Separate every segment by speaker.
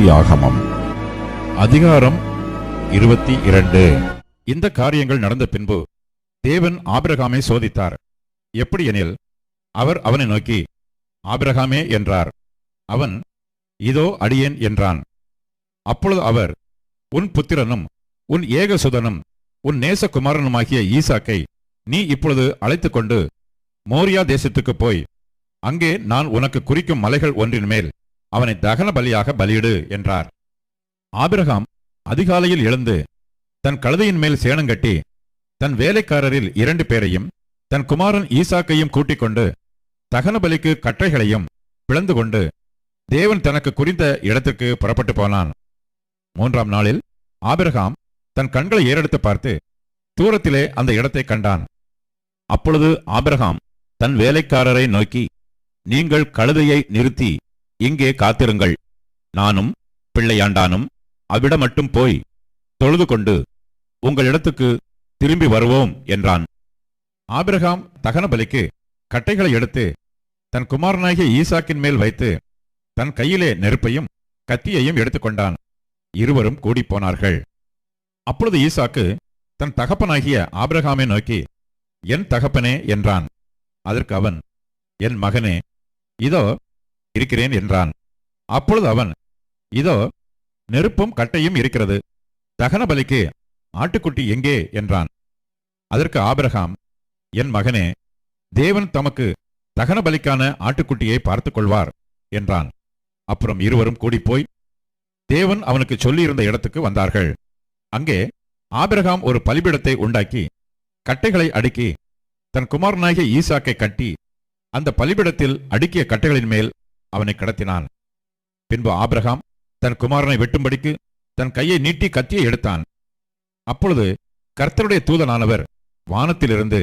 Speaker 1: ஆதியாகமம். அதிகாரம் இருபத்தி இரண்டு. இந்த காரியங்கள் நடந்த பின்பு தேவன் ஆபிரகாமை சோதித்தார். எப்படி எனில் அவர் அவனை நோக்கி ஆபிரகாமே என்றார். அவன் இதோ அடியேன் என்றான். அப்பொழுது அவர் உன் புத்திரனும் உன் ஏகசுதனும் உன் நேசகுமாரனுமாகிய ஈசாக்கை நீ இப்பொழுது அழைத்துக் கொண்டு மோரியா தேசத்துக்கு போய் அங்கே நான் உனக்கு குறிக்கும் மலைகள் ஒன்றின் மேல் அவனை தகன பலியாக பலியிடு என்றார். ஆபிரகாம் அதிகாலையில் எழுந்து தன் கழுதையின் மேல் சேணங்கட்டி தன் வேலைக்காரரில் இரண்டு பேரையும் தன் குமாரன் ஈசாக்கையும் கூட்டிக் கொண்டு தகன பலிக்கு கட்டைகளையும் பிளந்து கொண்டு தேவன் தனக்கு குறித்த இடத்திற்கு புறப்பட்டு போனான். மூன்றாம் நாளில் ஆபிரகாம் தன் கண்களை ஏறெடுத்து பார்த்து தூரத்திலே அந்த இடத்தை கண்டான். அப்பொழுது ஆபிரகாம் தன் வேலைக்காரரை நோக்கி நீங்கள் கழுதையை நிறுத்தி இங்கே காத்திருங்கள். நானும் பிள்ளையாண்டானும் அவ்விடம் மட்டும் போய் தொழுது கொண்டு உங்களிடத்துக்கு திரும்பி வருவோம் என்றான். ஆபிரகாம் தகனபலிக்கு கட்டைகளை எடுத்து தன் குமாரனாகிய ஈசாக்கின் மேல் வைத்து தன் கையிலே நெருப்பையும் கத்தியையும் எடுத்துக்கொண்டான் இருவரும் கூடிப்போனார்கள் அப்பொழுது ஈசாக்கு தன் தகப்பனாகிய ஆபிரகாமை நோக்கி என் தகப்பனே என்றான். அதற்கு அவன் என் மகனே இதோ இருக்கிறேன் என்றான். அப்பொழுது அவன் இதோ நெருப்பும் கட்டையும் இருக்கிறது. தகன பலிக்கு ஆட்டுக்குட்டி எங்கே? என்றான். அதற்கு ஆபிரகாம் என் மகனே தேவன் தமக்கு தகன பலிக்கான ஆட்டுக்குட்டியை பார்த்துக் கொள்வார் என்றான். அப்புறம் இருவரும் கூடிப்போய் தேவன் அவனுக்கு சொல்லியிருந்த இடத்துக்கு வந்தார்கள். அங்கே ஆபிரகாம் ஒரு பலிபீடத்தை உண்டாக்கி கட்டைகளை அடுக்கி தன் குமாரனாகிய ஈசாக்கை கட்டி அந்த பலிபீடத்தில் அடுக்கிய கட்டைகளின் மேல் அவனை கடத்தினான். பின்பு ஆபிரகாம் தன் குமாரனை வெட்டும்படிக்கு தன் கையை நீட்டி கத்தியை எடுத்தான். அப்பொழுது கர்த்தருடைய தூதனானவர் வானத்திலிருந்து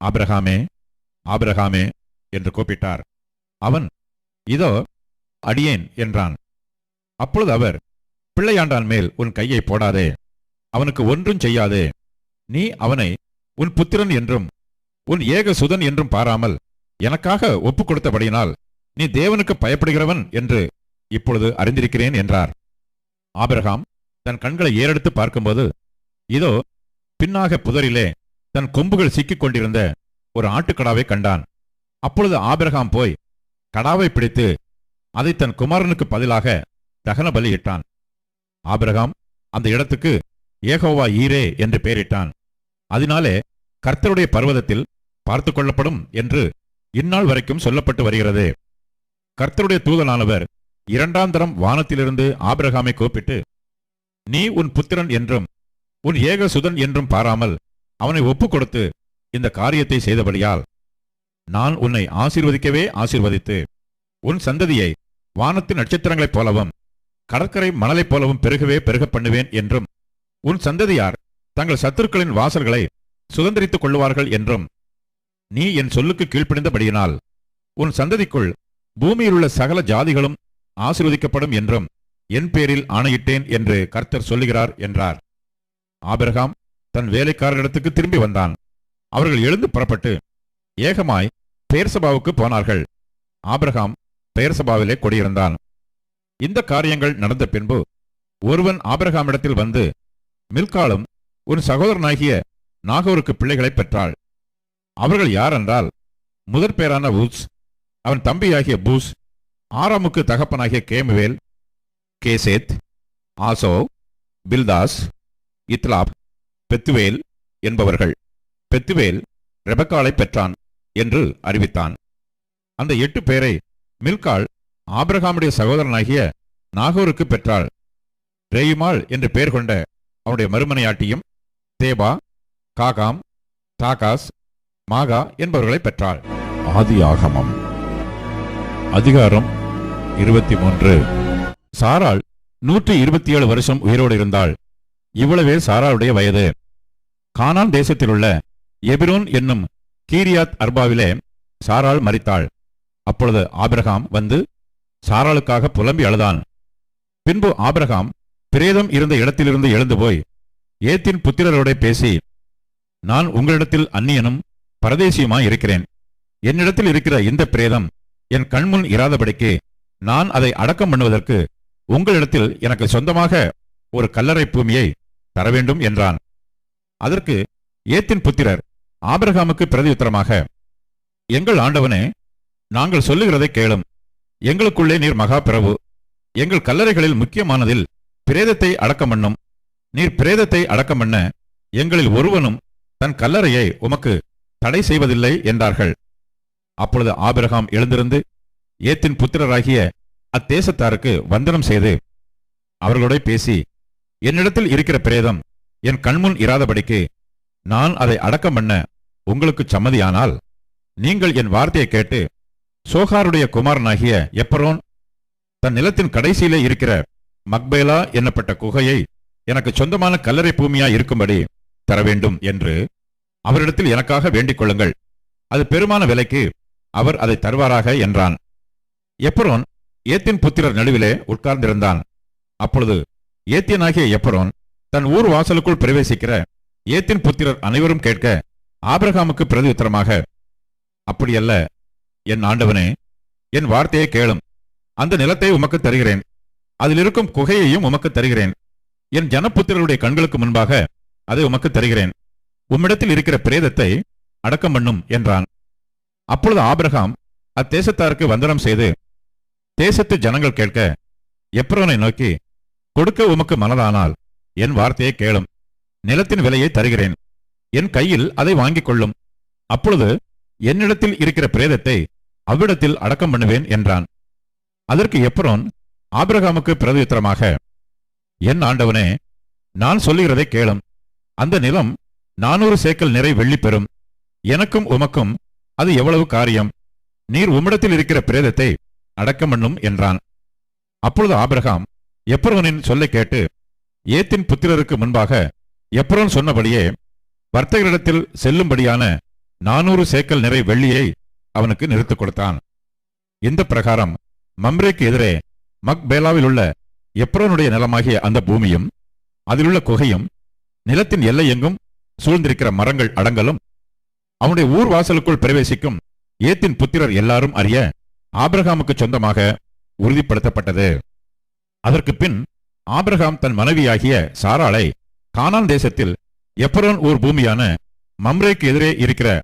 Speaker 1: ஆபிரகாமே ஆபிரகாமே என்று கூப்பிட்டார். அவன் இதோ அடியேன் என்றான். அப்பொழுது அவர் பிள்ளையாண்டான் மேல் உன் கையை போடாதே அவனுக்கு ஒன்றும் செய்யாதே நீ அவனை உன் புத்திரன் என்றும் உன் ஏக சுதன் என்றும் பாராமல் எனக்காக ஒப்புக் கொடுத்தபடியினால் நீ தேவனுக்கு பயப்படுகிறவன் என்று இப்பொழுது அறிந்திருக்கிறேன் என்றார். ஆபிரகாம் தன் கண்களை ஏறெடுத்து பார்க்கும்போது இதோ பின்னாக புதரிலே தன் கொம்புகள் சிக்கிக் கொண்டிருந்த ஒரு ஆட்டுக்கடாவை கண்டான். அப்பொழுது ஆபிரகாம் போய் கடாவை பிடித்து அதை தன் குமாரனுக்கு பதிலாக தகன பலியிட்டான் ஆபிரகாம் அந்த இடத்துக்கு ஏகோவா ஈரே என்று பெயரிட்டான். அதனாலே கர்த்தருடைய பர்வதத்தில் பார்த்து கொள்ளப்படும் என்று இந்நாள் வரைக்கும் சொல்லப்பட்டு வருகிறது. கர்த்தருடைய தூதனானவர் இரண்டாம் தரம் வானத்திலிருந்து ஆபிரகாமை கூப்பிட்டு நீ உன் புத்திரன் என்றும் உன் ஏக சுதன் என்றும் பாராமல் அவனை ஒப்புக் கொடுத்து இந்த காரியத்தை செய்தபடியால் நான் உன்னை ஆசீர்வதிக்கவே ஆசீர்வதித்து உன் சந்ததியை வானத்தின் நட்சத்திரங்களைப் போலவும் கடற்கரை மணலைப் போலவும் பெருகவே பெருகப் பண்ணுவேன் என்றும் உன் சந்ததியார் தங்கள் சத்துருக்களின் வாசல்களை சுதந்திரித்துக் கொள்வார்கள் என்றும் நீ என் சொல்லுக்கு கீழ்ப்படிந்தபடியினால் உன் சந்ததிக்குள் பூமியிலுள்ள சகல ஜாதிகளும் ஆசிர்வதிக்கப்படும் என்றும் என் பேரில் ஆணையிட்டேன் என்று கர்த்தர் சொல்லுகிறார் என்றார். ஆபிரகாம் தன் வேலைக்காரரிடத்துக்கு திரும்பி வந்தான். அவர்கள் எழுந்து புறப்பட்டு ஏகமாய் பேர்சபாவுக்கு போனார்கள். ஆபிரகாம் பெயர்சபாவிலே குடியிருந்தான். இந்த காரியங்கள் நடந்த பின்பு ஒருவன் ஆபிரகாமிடத்தில் வந்து மில்காலும் உன் சகோதரனாகிய நாகோருக்கு பிள்ளைகளைப் பெற்றாள். அவர்கள் யாரென்றால் முதற் பேரான ஊஸ் அவன் தம்பியாகிய பூஸ் ஆறாமுக்கு தகப்பனாகிய கேமுவேல் கேசேத் ஆசோ பில்தாஸ் இத்லாப் பெத்துவேல் என்பவர்கள். பெத்துவேல் ரெபக்காலை பெற்றான் என்று அறிவித்தான். அந்த எட்டு பேரை மில்காள் ஆபிரகாமுடைய சகோதரனாகிய நாகூருக்கு பெற்றாள். ரேயுமாள் என்று பெயர் கொண்ட அவனுடைய மறுமனையாட்டியும் தேபா காகாம் தாகாஸ் மாகா என்பவர்களை பெற்றாள். ஆதி ஆகமம் அதிகாரம் இருபத்தி மூன்று சாராள் நூற்றி இருபத்தி ஏழு வருஷம் உயிரோடு இருந்தாள். இவ்வளவே சாராளுடைய வயது. கானான் தேசத்திலுள்ள எபிரோன் என்னும் கீரியாத் அர்பாவிலே சாராள் மறித்தாள் அப்பொழுது ஆபிரகாம் வந்து சாராளுக்காக புலம்பி அழுதான். பின்பு ஆபிரகாம் பிரேதம் இருந்த இடத்திலிருந்து எழுந்து போய் ஏத்தின் புத்திரரோட பேசி நான் உங்களிடத்தில் அந்நியனும் பரதேசியுமாய் இருக்கிறேன். என்னிடத்தில் இருக்கிற இந்த பிரேதம் என் கண்முன் இராதபடிக்கு நான் அதை அடக்கம் பண்ணுவதற்கு உங்களிடத்தில் எனக்கு சொந்தமாக ஒரு கல்லறை பூமியை தர வேண்டும் என்றான். அதற்கு ஏத்தின் புத்திரர் ஆபிரகாமுக்கு பிரதியுத்தரமாக எங்கள் ஆண்டவனே நாங்கள் சொல்லுகிறதை கேளும். எங்களுக்குள்ளே நீர் மகா பிரபு. எங்கள் கல்லறைகளில் முக்கியமானதில் பிரேதத்தை அடக்கம் பண்ணும். நீர் பிரேதத்தை அடக்கம் பண்ண எங்களில் ஒருவனும் தன் கல்லறையை உமக்கு தடை செய்வதில்லை என்றார்கள். அப்பொழுது ஆபிரகாம் எழுந்திருந்து ஏத்தின் புத்திரராகிய அத்தேசத்தாருக்கு வந்தனம் செய்து அவர்களோட பேசி என்னிடத்தில் இருக்கிற பிரேதம் என் கண்முன் இராதபடிக்கு நான் அதை அடக்கம் பண்ண உங்களுக்கு சம்மதியானால் நீங்கள் என் வார்த்தையை கேட்டு சோகாருடைய குமாரனாகிய எப்பரோன் தன் நிலத்தின் கடைசியிலே இருக்கிற மக்பேலா என்னப்பட்ட குகையை எனக்கு சொந்தமான கல்லறை பூமியா இருக்கும்படி தர வேண்டும் என்று அவரிடத்தில் எனக்காக வேண்டிக் கொள்ளுங்கள். அது பெருமான விலைக்கு அவர் அதை தருவாராக என்றான். எப்பரோன்? ஏத்தின் புத்திரர் நடுவிலே உட்கார்ந்திருந்தான். அப்பொழுது ஏத்தியனாகிய எப்பரோன்? தன் ஊர் வாசலுக்குள் பிரவேசிக்கிற ஏத்தின் புத்திரர் அனைவரும் கேட்க ஆபிரகாமுக்கு பிரதியுத்தரமாக அப்படியல்ல என் ஆண்டவனே என் வார்த்தையை கேளும். அந்த நிலத்தை உமக்கு தருகிறேன். அதில் இருக்கும் குகையையும் உமக்கு தருகிறேன். என் ஜனப்புத்திரருடைய கண்களுக்கு முன்பாக அதை உமக்கு தருகிறேன். உம்மிடத்தில் இருக்கிற பிரேதத்தை அடக்கம் பண்ணும் என்றான். அப்பொழுது ஆபிரகாம் அத்தேசத்தாருக்கு வந்தனம் செய்து தேசத்து ஜனங்கள் கேட்க எப்ரோனை நோக்கி கொடுக்க உமக்கு மனதானால் என் வார்த்தையை கேளும். நிலத்தின் விலையை தருகிறேன். என் கையில் அதை வாங்கிக் கொள்ளும். அப்பொழுது என்னிடத்தில் இருக்கிற பிரேதத்தை அவ்விடத்தில் அடக்கம் பண்ணுவேன் என்றான். அதற்கு எப்ரோன் ஆபிரகாமுக்கு பிரதியுத்தரமாக என் ஆண்டவனே நான் சொல்லுகிறதை கேளும். அந்த நிலம் நானூறு சேக்கல் நிறை வெள்ளி பெறும். எனக்கும் உமக்கும் அது எவ்வளவு காரியம்? நீர் உம்மிடத்தில் இருக்கிற பிரேதத்தை அடக்கமண்ணும் என்றான். அப்பொழுது ஆபிரகாம் எப்ரோனின் சொல்லை கேட்டு ஏத்தின் புத்திரருக்கு முன்பாக எப்ரோன் சொன்னபடியே வர்த்தகரிடத்தில் செல்லும்படியான நானூறு சேக்கல் நிறை வெள்ளியை அவனுக்கு நிறுத்துக் கொடுத்தான். இந்த பிரகாரம் மம்ரேக்கு எதிரே மக்பேலாவில் உள்ள எப்ரோனுடைய நிலமாகிய அந்த பூமியும் அதிலுள்ள குகையும் நிலத்தின் எல்லை எங்கும் சூழ்ந்திருக்கிற மரங்கள் அடங்கலும் அவனுடைய ஊர் வாசலுக்குள் பிரவேசிக்கும் ஏத்தின் புத்திரர் எல்லாரும் அறிய ஆபிரகாமுக்கு சொந்தமாக உறுதிப்படுத்தப்பட்டது. அதற்கு பின் ஆபிரகாம் தன் மனைவியாகிய சாராளை கானான் தேசத்தில் எப்ரோன் ஊர் பூமியான மம்ரேக்கு எதிரே இருக்கிற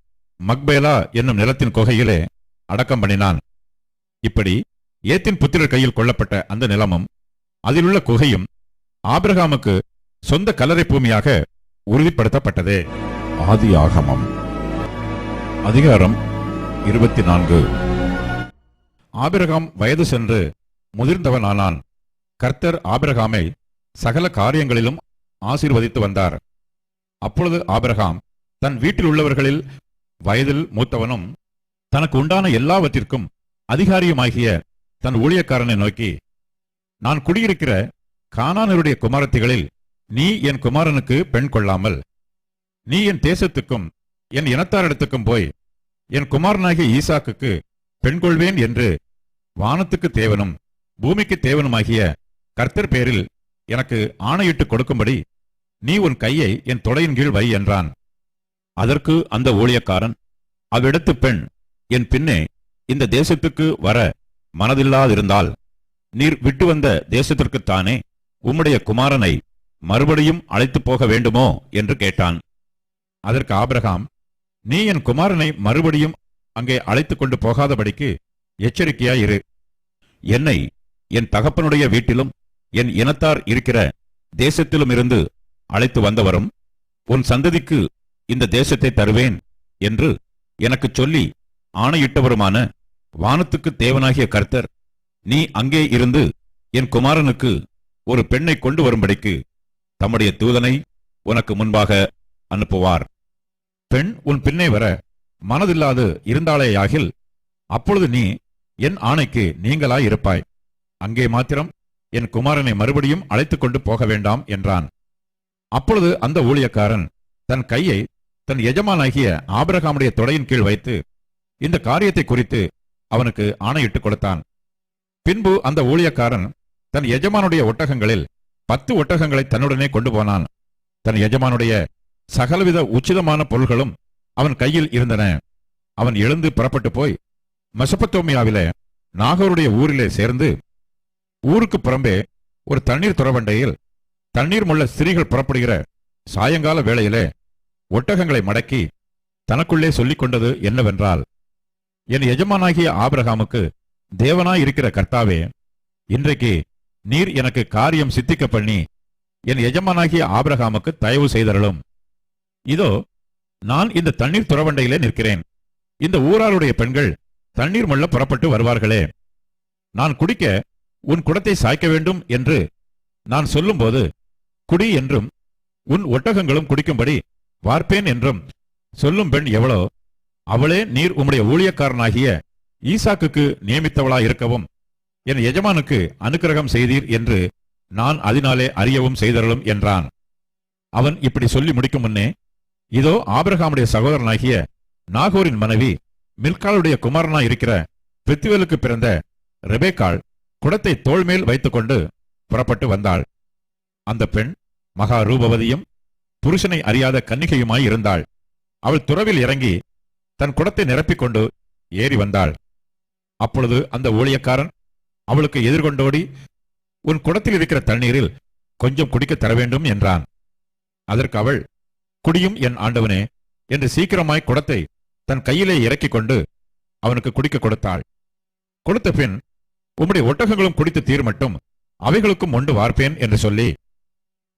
Speaker 1: மக்பேலா என்னும் நிலத்தின் குகையிலே அடக்கம் பண்ணினான். இப்படி ஏத்தின் புத்திரர் கையில் கொல்லப்பட்ட அந்த நிலமும் அதிலுள்ள குகையும் ஆபிரகாமுக்கு சொந்த கல்லறை பூமியாக உறுதிப்படுத்தப்பட்டது. ஆதி ஆகமம். அதிகாரம் இருபத்தி நான்கு ஆபிரகாம் வயது சென்று முதிர்ந்தவனானான். கர்த்தர் ஆபிரகாமை சகல காரியங்களிலும் ஆசீர்வதித்து வந்தார். அப்பொழுது ஆபிரகாம் தன் வீட்டில் உள்ளவர்களில் வயதில் மூத்தவனும் தனக்கு உண்டான எல்லாவற்றிற்கும் அதிகாரியுமாகிய தன் ஊழியக்காரனை நோக்கி நான் குடியிருக்கிற கானானருடைய குமாரத்திகளில் நீ என் குமாரனுக்கு பெண் கொள்ளாமல் நீ என் தேசத்துக்கும் என் இனத்தாரிடத்துக்கும் போய் என் குமாரனாகிய ஈசாக்குக்கு பெண் கொள்வேன் என்று வானத்துக்கு தேவனும் பூமிக்கு தேவனுமாகிய கர்த்தர் பேரில் எனக்கு ஆணையிட்டு கொடுக்கும்படி நீ உன் கையை என் தொடையின் கீழ் வை என்றான். அதற்கு அந்த ஊழியக்காரன் அவ்விடத்து பெண் என் பின்னே இந்த தேசத்துக்கு வர மனதில்லாதிருந்தால் நீர் விட்டு வந்த தேசத்திற்குத்தானே உம்முடைய குமாரனை மறுபடியும் அழைத்துப் போக வேண்டுமோ? என்று கேட்டான். அதற்கு ஆபிரகாம் நீ என் குமாரனை மறுபடியும் அங்கே அழைத்துக் கொண்டு போகாதபடிக்கு எச்சரிக்கையாயிரு. என்னை என் தகப்பனுடைய வீட்டிலும் என் இனத்தார் இருக்கிற தேசத்திலும் இருந்து அழைத்து வந்தவரும் உன் சந்ததிக்கு இந்த தேசத்தை தருவேன் என்று எனக்குச் சொல்லி ஆணையிட்டவருமான வானத்துக்கு தேவனாகிய கர்த்தர் நீ அங்கே இருந்து என் குமாரனுக்கு ஒரு பெண்ணை கொண்டு வரும்படிக்கு தம்முடைய தூதனை உனக்கு முன்பாக அனுப்புவார். பெண் உன் பின்னே வர மனதில்லாது இருந்தாளேயாகில் அப்பொழுது நீ என் ஆணைக்கு நீங்களாய் இருப்பாய். அங்கே மாத்திரம் என் குமாரனை மறுபடியும் அழைத்துக் கொண்டு போக வேண்டாம் என்றான். அப்பொழுது அந்த ஊழியக்காரன் தன் கையை தன் எஜமானாகிய ஆபிரகாமுடைய தொடையின் கீழ் வைத்து இந்த காரியத்தை குறித்து அவனுக்கு ஆணையிட்டுக் கொடுத்தான். பின்பு அந்த ஊழியக்காரன் தன் எஜமானுடைய ஒட்டகங்களில் பத்து ஒட்டகங்களை தன்னுடனே கொண்டு போனான். தன் எஜமானுடைய சகலவித உச்சிதமான பொருள்களும் அவன் கையில் இருந்தன. அவன் எழுந்து புறப்பட்டு போய் மெசபத்தோமியாவில நாகோருடைய ஊரிலே சேர்ந்து ஊருக்கு புறம்பே ஒரு தண்ணீர் துறவண்டையில் தண்ணீர் முள்ள ஸ்திரீகள் புறப்படுகிற சாயங்கால வேளையிலே ஒட்டகங்களை மடக்கி தனக்குள்ளே சொல்லிக் கொண்டது என்னவென்றால் என் எஜமானாகிய ஆபிரகாமுக்கு தேவனாய் இருக்கிற கர்த்தாவே இன்றைக்கு நீர் எனக்கு காரியம் சித்திக்க பண்ணி என் எஜமானாகிய ஆபிரகாமுக்கு தயவு செய்தருளும். இதோ நான் இந்த தண்ணீர் துறவண்டையிலே நிற்கிறேன். இந்த ஊராருடைய பெண்கள் தண்ணீர் மொள்ள புறப்பட்டு வருவார்களே. நான் குடிக்க உன் குடத்தை சாய்க்க வேண்டும் என்று நான் சொல்லும்போது குடி என்றும் உன் ஒட்டகங்களும் குடிக்கும்படி வார்ப்பேன் என்றும் சொல்லும் பெண் எவளோ அவளே நீர் உம்முடைய ஊழியக்காரனாகிய ஈசாக்குக்கு நியமித்தவளா இருக்கவும் என் எஜமானுக்கு அனுக்கிரகம் செய்தீர் என்று நான் அதனாலே அறியவும் செய்தரலும் என்றான். அவன் இப்படி சொல்லி முடிக்கும் முன்னே இதோ ஆபிரகாமுடைய சகோதரனாகிய நாகூரின் மனைவி மில்காலுடைய குமாரனாய் இருக்கிற பிரித்துவேலுக்கு பிறந்த ரெபேக்காள் குடத்தை தோள்மேல் வைத்துக்கொண்டு புறப்பட்டு வந்தாள். அந்த பெண் மகா ரூபவதியும் புருஷனை அறியாத கன்னிகையுமாய் இருந்தாள். அவள் துறவில் இறங்கி தன் குடத்தை நிரப்பிக்கொண்டு ஏறி வந்தாள். அப்பொழுது அந்த ஊழியக்காரன் அவளுக்கு எதிர்கொண்டோடி உன் குடத்தில் இருக்கிற தண்ணீரில் கொஞ்சம் குடிக்க தர வேண்டும் என்றான். அதற்கு அவள் குடியும் என் ஆண்டவனே என்று சீக்கிரமாய் குடத்தை தன் கையிலே இறக்கிக் கொண்டு அவனுக்கு குடிக்க கொடுத்தாள். கொடுத்த பின் உம்முடைய ஒட்டகங்களும் குடித்து தீர் மட்டும் அவைகளுக்கும் ஒன்று வார்ப்பேன் என்று சொல்லி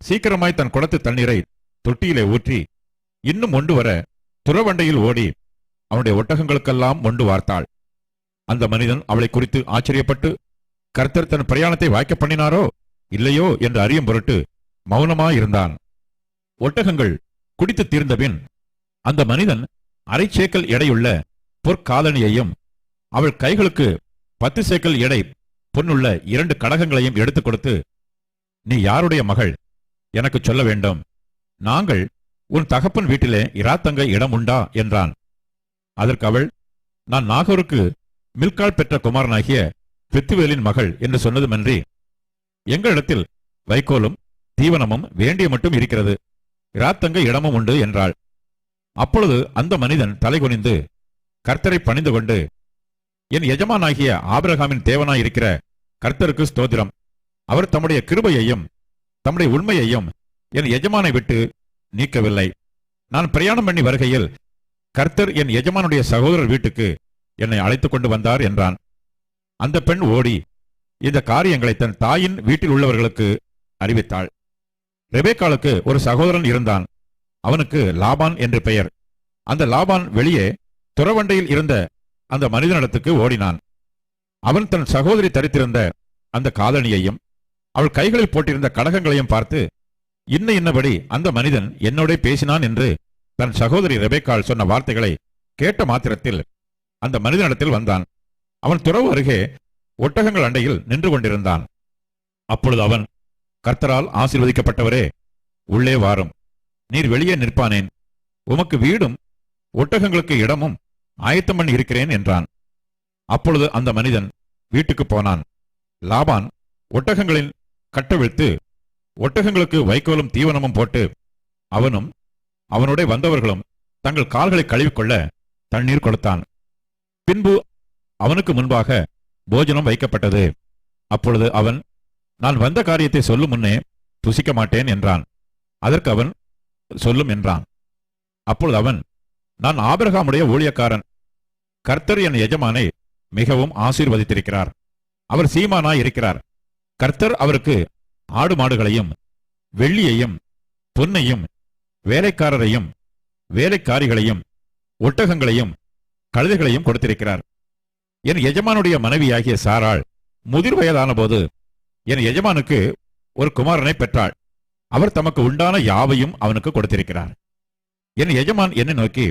Speaker 1: சீக்கிரமாய் தன் குடத்து தண்ணீரை தொட்டியிலே ஊற்றி இன்னும் ஒன்று வர துறவண்டையில் ஓடி அவனுடைய ஒட்டகங்களுக்கெல்லாம் ஒன்று வார்த்தாள். அந்த மனிதன் அவளை குறித்து ஆச்சரியப்பட்டு கர்த்தர் தன் பிரயாணத்தை வாய்க்க பண்ணினாரோ இல்லையோ என்று அறியும் பொருட்டு மௌனமாயிருந்தான். ஒட்டகங்கள் குடித்து தீர்ந்தபின் அந்த மனிதன் அரை சேக்கல் எடையுள்ள பொற்காலணியையும் அவள் கைகளுக்கு பத்து சேக்கல் எடை பொன்னுள்ள இரண்டு கடகங்களையும் எடுத்துக் கொடுத்து நீ யாருடைய மகள்? எனக்கு சொல்ல வேண்டும். நாங்கள் உன் தகப்பன் வீட்டிலே இராத்தங்க இடம் உண்டா? என்றான். அதற்கு அவள் நான் நாகூருக்கு மில்கால் பெற்ற குமாரனாகிய பித்துவேலின் மகள் என்று சொன்னதுமன்றி எங்களிடத்தில் வைக்கோலும் தீவனமும் வேண்டிய மட்டும் இருக்கிறது. இராத்தங்க இடமும் உண்டு என்றாள். அப்பொழுது அந்த மனிதன் தலைகுனிந்து கர்த்தரை பணிந்து கொண்டு என் எஜமானாகிய ஆபிரகாமின் தேவனாயிருக்கிற கர்த்தருக்கு ஸ்தோத்திரம். அவர் தம்முடைய கிருபையையும் தம்முடைய உண்மையையும் என் எஜமானை விட்டு நீக்கவில்லை. நான் பிரயாணம் பண்ணி வருகையில் கர்த்தர் என் எஜமானுடைய சகோதரர் வீட்டுக்கு என்னை அழைத்துக் கொண்டு வந்தார் என்றான். அந்த பெண் ஓடி இந்த காரியங்களை தன் தாயின் வீட்டில் உள்ளவர்களுக்கு அறிவித்தாள். ரெபேக்காளுக்கு ஒரு சகோதரன் இருந்தான். அவனுக்கு லாபான் என்று பெயர். அந்த லாபான் வெளியே துறவண்டையில் இருந்த அந்த மனிதனிடத்துக்கு ஓடினான். அவன் தன் சகோதரி தரித்திருந்த அந்த காதணியையும் அவள் கைகளில் போட்டிருந்த கடகங்களையும் பார்த்து இன்ன இன்னபடி அந்த மனிதன் என்னோட பேசினான் என்று தன் சகோதரி ரெபேக்கால் சொன்ன வார்த்தைகளை கேட்ட மாத்திரத்தில் அந்த மனிதனிடத்தில் வந்தான். அவன் துறவு அருகே ஒட்டகங்கள் அண்டையில் நின்று கொண்டிருந்தான். அப்பொழுது அவன் கர்த்தரால் ஆசீர்வதிக்கப்பட்டவரே உள்ளே வாரும். நீர் வெளியே நிற்பானேன். உமக்கு வீடும் ஒட்டகங்களுக்கு இடமும் ஆயத்தம் பண்ணி இருக்கிறேன் என்றான். அப்பொழுது அந்த மனிதன் வீட்டுக்கு போனான். லாபான் ஒட்டகங்களின் கட்டவிழ்த்து ஒட்டகங்களுக்கு வைக்கோலும் தீவனமும் போட்டு அவனும் அவனுடைய வந்தவர்களும் தங்கள் கால்களை கழுவிக்கொள்ள தண்ணீர் கொடுத்தான். பின்பு அவனுக்கு முன்பாக போஜனம் வைக்கப்பட்டது. அப்பொழுது அவன் நான் வந்த காரியத்தை சொல்லும் முன்னே துசிக்க மாட்டேன் என்றான். அதற்கு அவன் சொல்லும் என்றான். அப்பொழுது அவன் நான் ஆபிரகாமுடைய ஊழியக்காரன். கர்த்தர் என் எஜமானை மிகவும் ஆசீர்வதித்திருக்கிறார். அவர் சீமானாய் இருக்கிறார். கர்த்தர் அவருக்கு ஆடு மாடுகளையும் வெள்ளியையும் பொன்னையும் வேலைக்காரரையும் வேலைக்காரிகளையும் ஒட்டகங்களையும் கழுதைகளையும் கொடுத்திருக்கிறார். என் எஜமானுடைய மனைவியாகிய சாராள் முதிர் வயதான போது என் எஜமானுக்கு ஒரு குமாரனை பெற்றாள். அவர் தமக்கு உண்டான யாவையும் அவனுக்கு கொடுத்திருக்கிறார். என் எஜமான் என்னை நோக்கி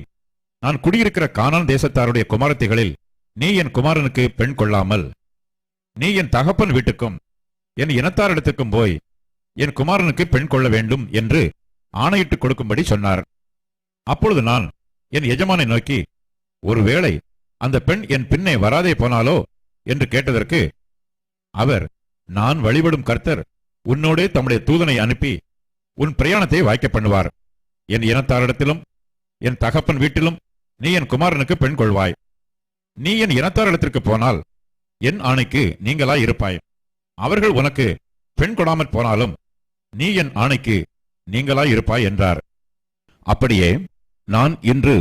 Speaker 1: நான் குடியிருக்கிற கானான் தேசத்தாருடைய குமாரத்திகளில் நீ என் குமாரனுக்கு பெண் கொள்ளாமல் நீ என் தகப்பன் வீட்டுக்கும் என் இனத்தாரிடத்துக்கும் போய் என் குமாரனுக்கு பெண் கொள்ள வேண்டும் என்று ஆணையிட்டு கொடுக்கும்படி சொன்னார். அப்பொழுது நான் என் எஜமானை நோக்கி ஒருவேளை அந்த பெண் என் பின்னே வராதே போனாலோ என்று கேட்டதற்கு அவர் நான் வழிபடும் கர்த்தர் உன்னோடே தம்முடைய தூதனை அனுப்பி உன் பிரயாணத்தை வாய்க்க பண்ணுவார். என் இனத்தாரிடத்திலும் என் தகப்பன் வீட்டிலும் நீ என் குமாரனுக்கு பெண் கொள்வாய். நீ என் இனத்தாரிடத்திற்கு போனால் என் ஆணைக்கு நீங்களாய் இருப்பாய். அவர்கள் உனக்கு பெண் கொடாமற் போனாலும் நீ என் ஆணைக்கு நீங்களாய் இருப்பாய் என்றார். அப்படியே நான் இன்று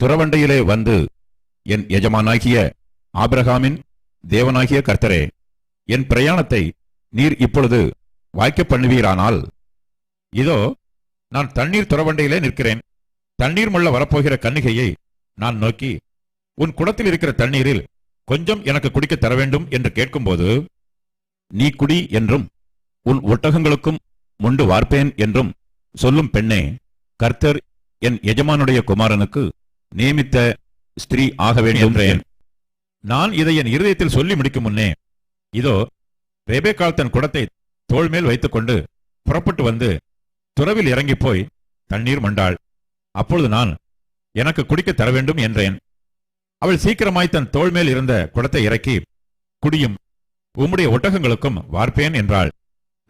Speaker 1: துறவண்டையிலே வந்து என் எஜமானாகிய ஆபிரகாமின் தேவனாகிய கர்த்தரே என் பிரயாணத்தை நீர் இப்பொழுது வாய்க்க பண்ணுவீரானால் இதோ நான் தண்ணீர் துறவண்டையிலே நிற்கிறேன். தண்ணீர் முள்ள வரப்போகிற கன்னிகையை நான் நோக்கி உன் குடத்தில் இருக்கிற தண்ணீரில் கொஞ்சம் எனக்கு குடிக்க தர வேண்டும் என்று கேட்கும்போது நீ குடி என்றும் உன் ஒட்டகங்களுக்கும் முண்டு வார்ப்பேன் என்றும் சொல்லும் பெண்ணே கர்த்தர் என் எஜமானுடைய குமாரனுக்கு நியமித்த ஸ்திரீ ஆக என்றேன். நான் இதை என் இருதயத்தில் சொல்லி முடிக்கும் முன்னே இதோ ரெபேக்கால் தன் குடத்தை தோள் மேல் வைத்துக்கொண்டு புறப்பட்டு வந்து துறவில் இறங்கிப் போய் தண்ணீர் மண்டாள். அப்பொழுது நான் எனக்கு குடிக்க தர வேண்டும் என்றேன். அவள் சீக்கிரமாய் தன் தோள் மேல் இருந்த குடத்தை இறக்கி குடியும் உம்முடைய ஒட்டகங்களுக்கும் வார்ப்பேன் என்றாள்.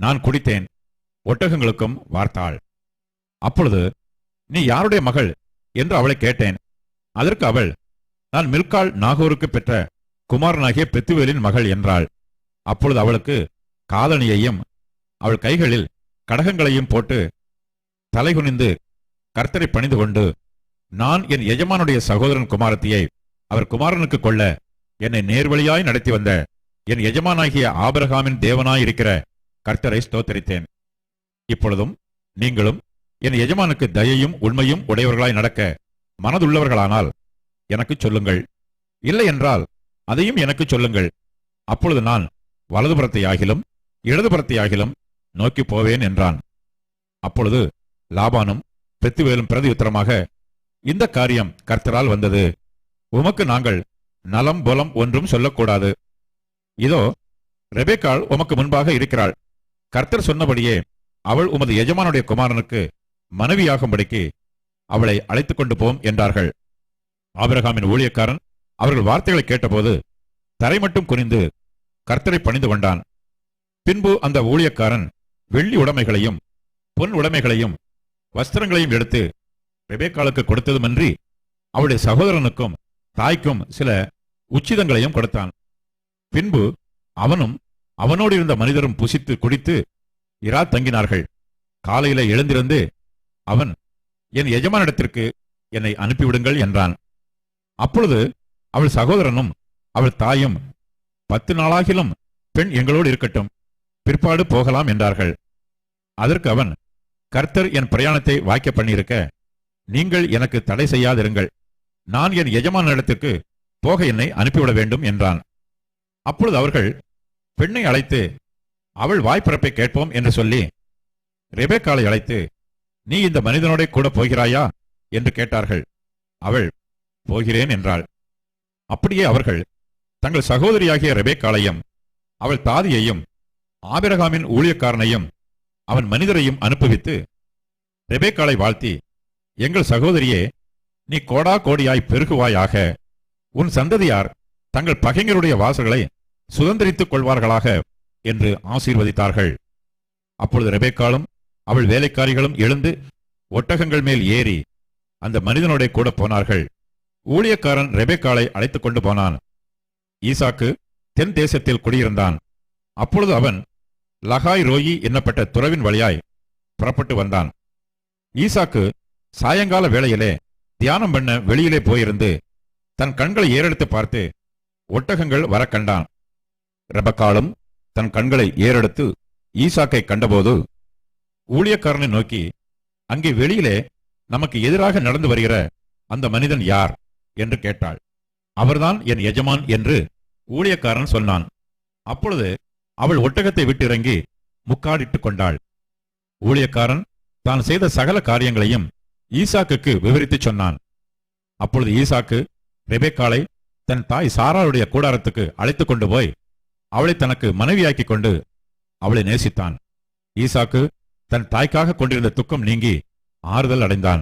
Speaker 1: நான் குடித்தேன் ஒட்டகங்களுக்கும் வார்த்தாள். அப்பொழுது நீ யாருடைய மகள்? என்று அவளை கேட்டேன். அதற்கு அவள் நான் மில்கால் நாகூருக்கு பெற்ற குமாரனாகிய பெத்துவேலின் மகள் என்றாள். அப்பொழுது அவளுக்கு காதணியையும் அவள் கைகளில் கடகங்களையும் போட்டு தலைகுனிந்து கர்த்தரை பணிந்து கொண்டு நான் என் எஜமானுடைய சகோதரன் குமாரத்தியை அவர் குமாரனுக்கு கொள்ள என்னை நேர்வழியாய் நடத்தி வந்த என் எஜமானாகிய ஆபிரகாமின் தேவனாயிருக்கிற கர்த்தரை ஸ்தோத்தரித்தேன். இப்பொழுதும் நீங்களும் என் எஜமானுக்கு தயையும் உண்மையும் உடையவர்களாய் நடக்க மனதுள்ளவர்களானால் எனக்கு சொல்லுங்கள். இல்லை என்றால் அதையும் எனக்கு சொல்லுங்கள். அப்பொழுது நான் வலதுபுறத்தை ஆகிலும் இடதுபுறத்தை ஆகிலும் நோக்கி போவேன் என்றான். அப்பொழுது லாபானும் பெத்துவேலும் பிரதியுத்தரமாக இந்த காரியம் கர்த்தரால் வந்தது. உமக்கு நாங்கள் நலம் புலம் ஒன்றும் சொல்லக்கூடாது. இதோ ரெபேக்காள் உமக்கு முன்பாக இருக்கிறாள். கர்த்தர் சொன்னபடியே அவள் உமது எஜமானுடைய குமாரனுக்கு மனைவியாகும்படிக்கு அவளை அழைத்துக் கொண்டு போம் என்றார்கள். ஆபிரகாமின் ஊழியக்காரன் அவர்கள் வார்த்தைகளை கேட்டபோது தரை மட்டும் குனிந்து கர்த்தரை பணிந்து கொண்டான். பின்பு அந்த ஊழியக்காரன் வெள்ளி உடைமைகளையும் பொன் உடைமைகளையும் வஸ்திரங்களையும் எடுத்து ரெபேக்காலுக்கு கொடுத்ததுமன்றி அவளுடைய சகோதரனுக்கும் தாய்க்கும் சில உச்சிதங்களையும் கொடுத்தான். பின்பு அவனும் அவனோடு இருந்த மனிதரும் புசித்து குடித்து இரா தங்கினார்கள். காலையில எழுந்திருந்து அவன் என் எஜமானிடத்திற்கு என்னை அனுப்பிவிடுங்கள் என்றான். அப்பொழுது அவள் சகோதரனும் அவள் தாயும் பத்து நாளாகிலும் பெண் எங்களோடு இருக்கட்டும். பிற்பாடு போகலாம் என்றார்கள். அதற்கு அவன் கர்த்தர் என் பிரயாணத்தை வாய்க்க பண்ணியிருக்க. நீங்கள் எனக்கு தடை செய்யாதிருங்கள். நான் என் எஜமான இடத்துக்கு போக என்னை அனுப்பிவிட வேண்டும் என்றான். அப்பொழுது அவர்கள் பெண்ணை அழைத்து அவள் வாய்ப்பிறப்பை கேட்போம் என்று சொல்லி ரெபேக்காலை அழைத்து நீ இந்த மனிதனோட கூட போகிறாயா? என்று கேட்டார்கள். அவள் போகிறேன் என்றாள். அப்படியே அவர்கள் தங்கள் சகோதரியாகிய ரெபேக்காளையும் அவள் தாதியையும் ஆபிரகாமின் ஊழியக்காரனையும் அவன் மனிதரையும் அனுப்புவித்து ரெபேக்காளை வாழ்த்தி எங்கள் சகோதரியே நீ கோடா கோடியாய் பெருகுவாயாக. உன் சந்ததியார் தங்கள் பகைஞருடைய வாசல்களை சுதந்திரித்துக் கொள்வார்களாக என்று ஆசீர்வதித்தார்கள். அப்பொழுது ரெபேக்காலும் அவள் வேலைக்காரிகளும் எழுந்து ஒட்டகங்கள் மேல் ஏறி அந்த மனிதனோட கூட போனார்கள். ஊழியக்காரன் ரெபேக்காலை அழைத்துக் கொண்டு போனான். ஈசாக்கு தென் தேசத்தில் குடியிருந்தான். அப்பொழுது அவன் லகாய் ரோயி என்னப்பட்ட துறவின் வழியாய் புறப்பட்டு வந்தான். ஈசாக்கு சாயங்கால வேளையிலே தியானம் பண்ண வெளியிலே போயிருந்து தன் கண்களை ஏறெடுத்து பார்த்து ஒட்டகங்கள் வர கண்டான். ரெபக்காலும் தன் கண்களை ஏறெடுத்து ஈசாக்கை கண்டபோது ஊழியக்காரனை நோக்கி அங்கே வெளியிலே நமக்கு எதிராக நடந்து வருகிற அந்த மனிதன் யார்? என்று கேட்டாள். அவர்தான் என் எஜமான் என்று ஊழியக்காரன் சொன்னான். அப்பொழுது அவள் ஒட்டகத்தை விட்டிறங்கி முக்காடிட்டுக் கொண்டாள். ஊழியக்காரன் தான் செய்த சகல காரியங்களையும் ஈசாக்குக்கு விவரித்துச் சொன்னான். அப்பொழுது ஈசாக்கு ரெபேக்காலை தன் தாய் சாராளுடைய கூடாரத்துக்கு அழைத்துக் கொண்டு போய் அவளை தனக்கு மனைவியாக்கிக் கொண்டு அவளை நேசித்தான். ஈசாக்கு தன் தாய்க்காக கொண்டிருந்த துக்கம் நீங்கி ஆறுதல் அடைந்தான்.